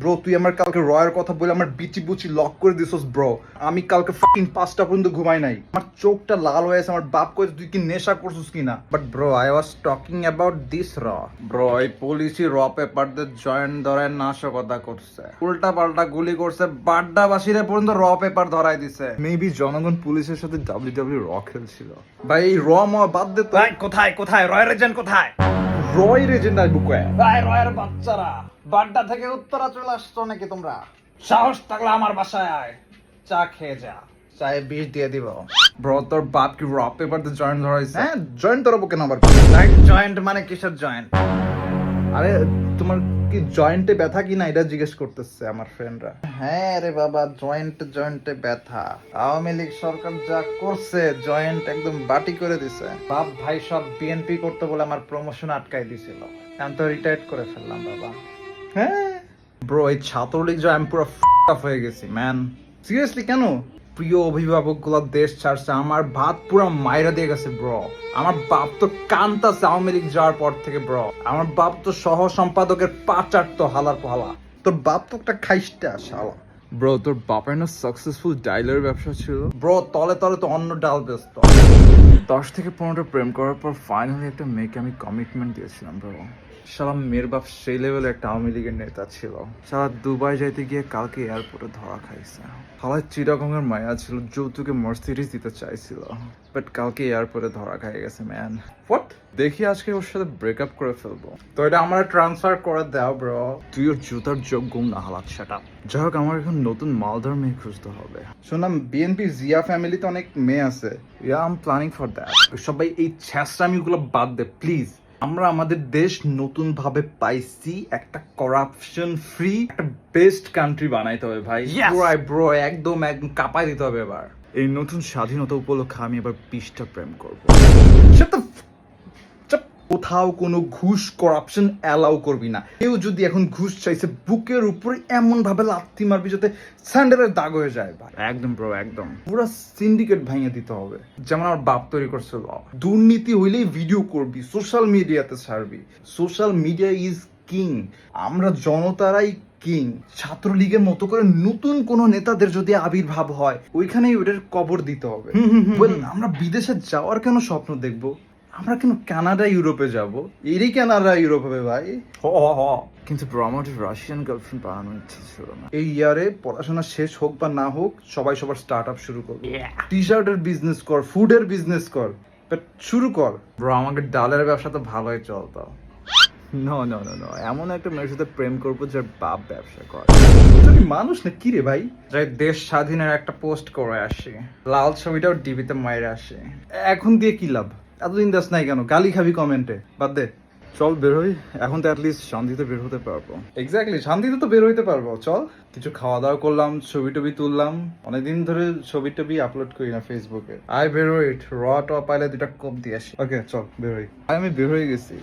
Bro তুই আমার কালকে রয়ের কথা বলে আমার বিচি বুচি লক করে দিছস ব্রো আমি কালকে ফাকিং পাঁচটা পর্যন্ত ঘুমাই নাই। আমার চোখটা লাল হয়ে আছে, আমার বাপ কয়ে তুই কি নেশা করছিস কিনা? But bro I was talking about this র ব্রো এই পুলিশই র পেপার দিয়ে জয়েন্ট ধরে নাশকতা করছে। উল্টা পাল্টা গুলি করছে, বাড্ডাবাসীরে পর্যন্ত র পেপার ধরাই দিছে। মেবি জনগণ পুলিশের সাথে ডাব্লিউ ডাব্লিউ র খেলছিল। ভাই, এই র ম বাদ দে তো। কোথায় কোথায়? রয়ের এজেন্ট কোথায়? রয় রেজেন্ডার কয়ে ভাই রয়ের বাচ্চারা বাড্ডা থেকে উত্তরা চলে আসছো নাকি তোমরা? সাহস থাকলে আমার বাসায় আয়। চা খেয়ে যা। চায়ে বিষ দিয়ে দিব। ব্রো তোর বাপ কি র পেপার তো জয়েন্ট ধরাইছে? হ্যাঁ জয়েন্ট ধরাবো কেন আবার? জয়েন্ট মানে কিসের জয়েন্ট আরে, তোমার কি জয়েন্টে ব্যথা কি না এটা জিজ্ঞেস করতেছে আমার ফ্রেন্ডরা হ্যাঁ রে বাবা জয়েন্ট জয়েন্টে ব্যথা। আওয়ামী লীগ সরকার যা করছে জয়েন্ট একদম বাটি করে দিছে। বাপ ভাই সব বিএনপি করতে বলে আমার প্রমোশন আটকাই দিছিল। আমি তো রিটায়ার্ড করে ফেললাম, বাবা। হ্যাঁ। ব্রো এই ছাত্রলীগ যে আমি পুরো হয়ে গেছি ম্যান সিরিয়াসলি কেন? প্রিয় অভিভাবকগুলো দেশ ছাড়ছে আমার ভাত পুরো মাইরা দিয়ে গেছে ব্র আমার বাপ তো কান্তাছে আওয়ামী লীগ যাওয়ার পর থেকে ব্র আমার বাপ তো সহ সম্পাদকের পাচার তো হালার পালা। তোর বাপ তো একটা খাইস্টা শালা। ব্রো তোর বাপের না সাকসেসফুল ডাইলার ব্যবসা ছিল? ব্রো তলে তলে তো অন্য ডাল ব্যস্ত দশ থেকে পনেরোটা প্রেম করার পর ফাইনালি একটা মেয়েকে আমি কমিটমেন্ট দিয়েছিলাম ব্রো সালা মেয়ের বাপ সেই লেভেলে একটা আওয়ামী লীগের নেতা ছিল। সারা দুবাই যাইতে গিয়ে কালকে এয়ারপোর্টে ধরা খাইছে। সালা চিরাগঙ্গের মায়া ছিল, যৌতুকে মার্সিডিজ দিতে চাইছিল। বাট কালকে এয়ারপোর্টে ধরা খাই গেছে ম্যান হোয়াট দেখি আজকে ওর সাথে ব্রেকআপ করে ফেলব। তো এটা আমার ট্রান্সফার করে দাও ব্রো তুই ওর জুতার যোগ গুম না হালাত সেটা যাই হোক, আমার এখন নতুন মালদার মেয়ে খুঁজতে হবে। শুনলাম বিএনপি জিয়া ফ্যামিলিতে অনেক মেয়ে আছে। Yeah I am planning for that সবাই এই ছ্যাঁচড়ামিগুলো বাদ দে প্লিজ আমরা আমাদের দেশ নতুন ভাবে পাইছি একটা করাপশন ফ্রি একটা বেস্ট কান্ট্রি বানাইতে হবে ভাই! ব্রো ব্রো একদম একদম কাপাই দিতে হবে এবার। এই নতুন স্বাধীনতা উপলক্ষে আমি এবার বিশটা প্রেম করব। কোথাও কোনো ঘুষ করাপশন অ্যালাউ করবি না। কেউ যদি এখন ঘুষ চাইছে বুকের উপরে এমন ভাবে লাথি মারবি যাতে স্যান্ডেলের দাগ হয়ে যায় ভাই। একদম ব্রো একদম। পুরো সিন্ডিকেট ভেঙে দিতে হবে। যেমন আমার বাপ তৈরি করছে দুর্নীতি হইলেই ভিডিও করবি সোশ্যাল মিডিয়াতে ছাড়বি। সোশ্যাল মিডিয়া ইজ কিং আমরা জনতারাই কিং ছাত্রলীগের মতো করে নতুন কোন নেতাদের যদি আবির্ভাব হয় ওইখানেই ওদের কবর দিতে হবে। আমরা বিদেশে যাওয়ার কেন স্বপ্ন দেখব? আমরা কেন কানাডা ইউরোপে যাব? এরই কানাডা ইউরোপ হবে ভাই। হ হ, হ। কিন্তু ব্রো আমার রাশিয়ান গার্লফ্রেন্ড বানানোর ইচ্ছে ছিল না। এই ইয়ারে পড়াশোনা শেষ হোক বা না হোক সবাই সবার স্টার্ট আপ শুরু করবে। টি শার্টের বিজনেস কর ফুডের বিজনেস কর বাট শুরু কর। ব্রো আমাকে ডালের ব্যবসা তো ভালোই চলতো। নো নো নো নো এমন একটা মেয়ের সাথে প্রেম করব যার বাপ ব্যবসা করে। তুমি মানুষ না কি রে ভাই? যাই দেশ স্বাধীনের একটা পোস্ট করে আসি। লাল ছবিটাও ডিবিতে মায়ের আসে। এখন দিয়ে কি লাভ? এতদিন দাস নাই কেন? গালি খাবি কমেন্টে বাদ দে। চল বের হই। এখন তো অ্যাটলিস্ট শান্তিতে বের হতে পারব। এক্স্যাক্টলি শান্তিতে তো বের হইতে পারব। চল কিছু খাওয়া দাওয়া করলাম ছবি টবি তুললাম। অনেকদিন ধরে ছবি টবি আপলোড করি না ফেসবুকে আই বের বেরোইট র ট পাইলে দুটা কম দিয়ে আসি। ওকে চল বের হই। আমি বের হয়ে গেছি।